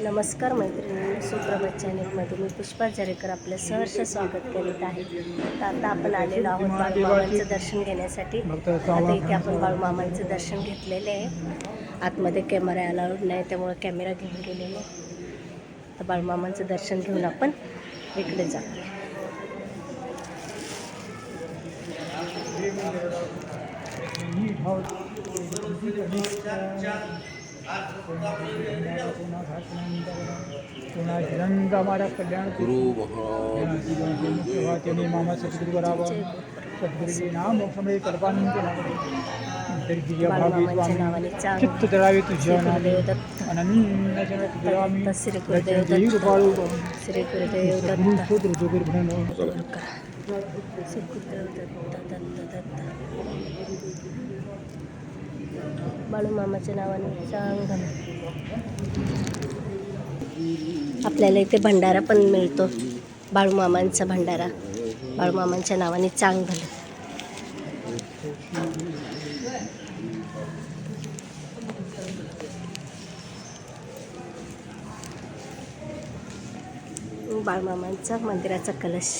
नमस्कार मैत्रिणी सुप्रभात चॅनेलमध्ये मी पुष्पा जरेकर आपलं सहर्ष स्वागत करीत आहे. तर आता आपण आलेलो आहोत बाळूमामांचं दर्शन घेण्यासाठी. आता इथे आपण बाळूमामांचं दर्शन घेतलेले आहे. आतमध्ये कॅमेरा अलाउड नाही त्यामुळे कॅमेरा घेऊन गेलेले. तर बाळूमामांचं दर्शन घेऊन आपण इकडे जाऊ हमारा कल्याण गुरु महाराज मामा सतगुरु बराबर सतगुरु नाम मोक्षमय कल्पानंद चित्त जळावे तुझ्या नामे अनन्य श्री गुरुदेव कृपाळू श्री गुरुदेव सद्गुरु म्हणून श्री गुरुदेव दत्त दत्त दत्त बाळूमामाच्या नावाने चांगलं आपल्याला इथे भंडारा पण मिळतो. बाळूमामांचा भंडारा. बाळूमामांच्या नावाने चांग झालं बाळूमामांचा मंदिराचा कलश.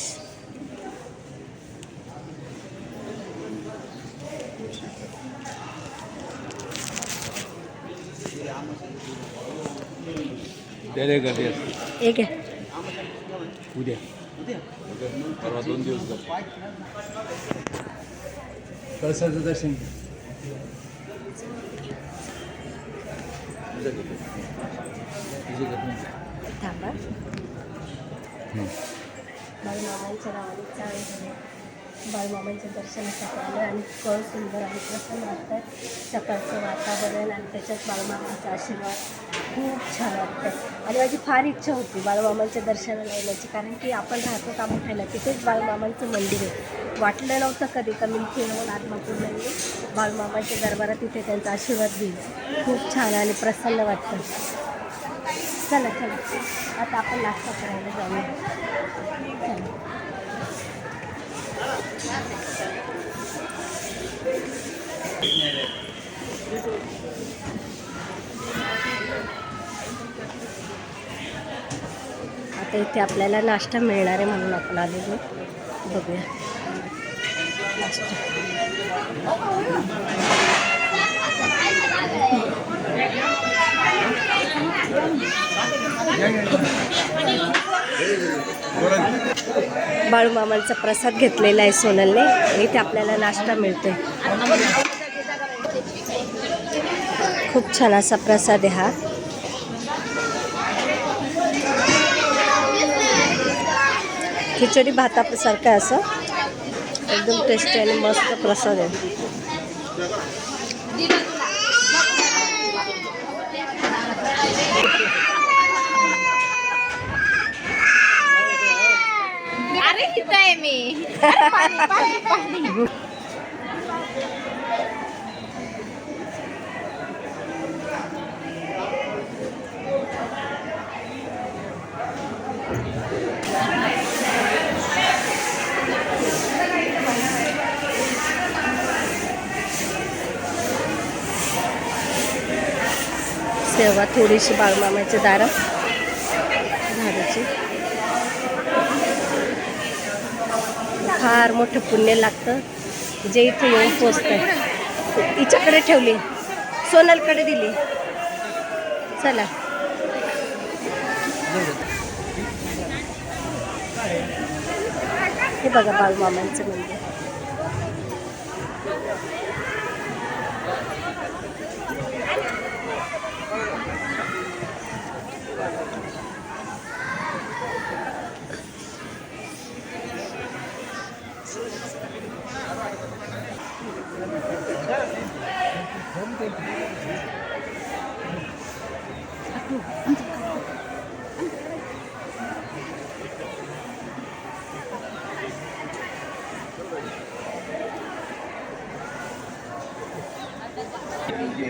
त्याने गर्दी असते एक। आहे उद्या। परवा दोन दिवस कळसाचं दर्शन थांबा माझ्या मामांच्या नावाने चाळीस बाळूमामांच्या दर्शनासाठी आलं आणि कळ सुंदर आणि प्रसन्न वाटतं सकाळचं वातावरण आणि त्याच्यात बालमामाचा आशीर्वाद. खूप छान वाटतं आणि माझी फार इच्छा होती बाळूमामांच्या दर्शनाला येण्याची कारण की आपण राहतो कामोठ्याला तिथेच बालमामांचं मंदिर आहे. वाटलं नव्हतं कधी का मी फिरवून आत्मापूर्ण दरबारात तिथे त्यांचा आशीर्वाद घेईल खूप छान आणि प्रसन्न वाटतं चला चला. आता आपण नाश्ता करायला जाऊया. चला. आता इथे आपल्याला नाश्ता मिळणार आहे म्हणून आपण आलेलो बघूया. नाश्ता. बाळूमामांचा प्रसाद घेतलेला आहे सोनलने. इथे आपल्याला नाश्ता मिळतोय. खूप छान असा प्रसाद आहे हा. खिचडी भातासारखं आहे असं. एकदम टेस्टी आणि मस्त प्रसाद आहे. अरे इथं आहे मी सेवा थोडीशी बाळूमामाच्या दारं झाडाची फार मोठं पुण्य लागतं. जे इथे येऊन पोचतं हिच्याकडे ठेवली. सोनलकडे दिली. चला. हे बघा बाळूमामांचं मंदिर.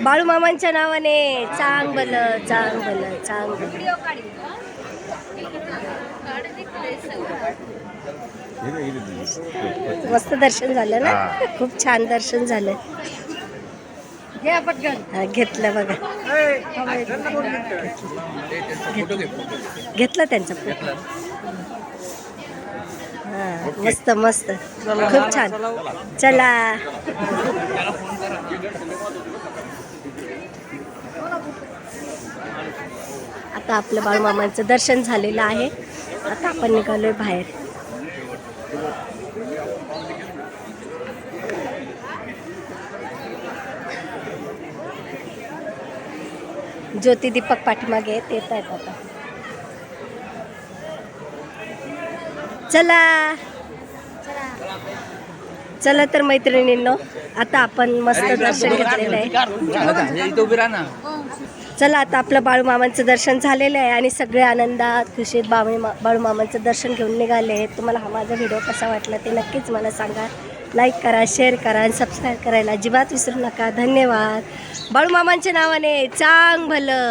बाळूमामांच्या नावाने चांग बल चांग बल चांग बल काय इथे दिसतं? मस्त दर्शन झालं ना? खूप छान दर्शन झालं. घेतलं बघा. घेतलं घेतला त्यांचा फोटो हा मस्त मस्त. खूप छान. चला. आता आपलं बाळमामांचं दर्शन झालेलं आहे. आता आपण निघालोय बाहेर. ज्योती दीपक पाठीमागे आहेत, येत आहेत आता चला. चला तर मैत्रिणींनो आता आपण मस्त दर्शन घेतलेलं आहे. चला आता आपलं बाळूमामांचं दर्शन झालेलं आहे आणि सगळे आनंदात खुशीत बाळू बाळूमामांचं दर्शन घेऊन निघाले आहेत. तुम्हाला हा माझा व्हिडिओ कसा वाटला ते नक्कीच मला सांगा. लाईक करा शेअर करा आणि सबस्क्राईब करायला अजिबात विसरू नका. धन्यवाद. बाळूमामांच्या नावाने चांग भलं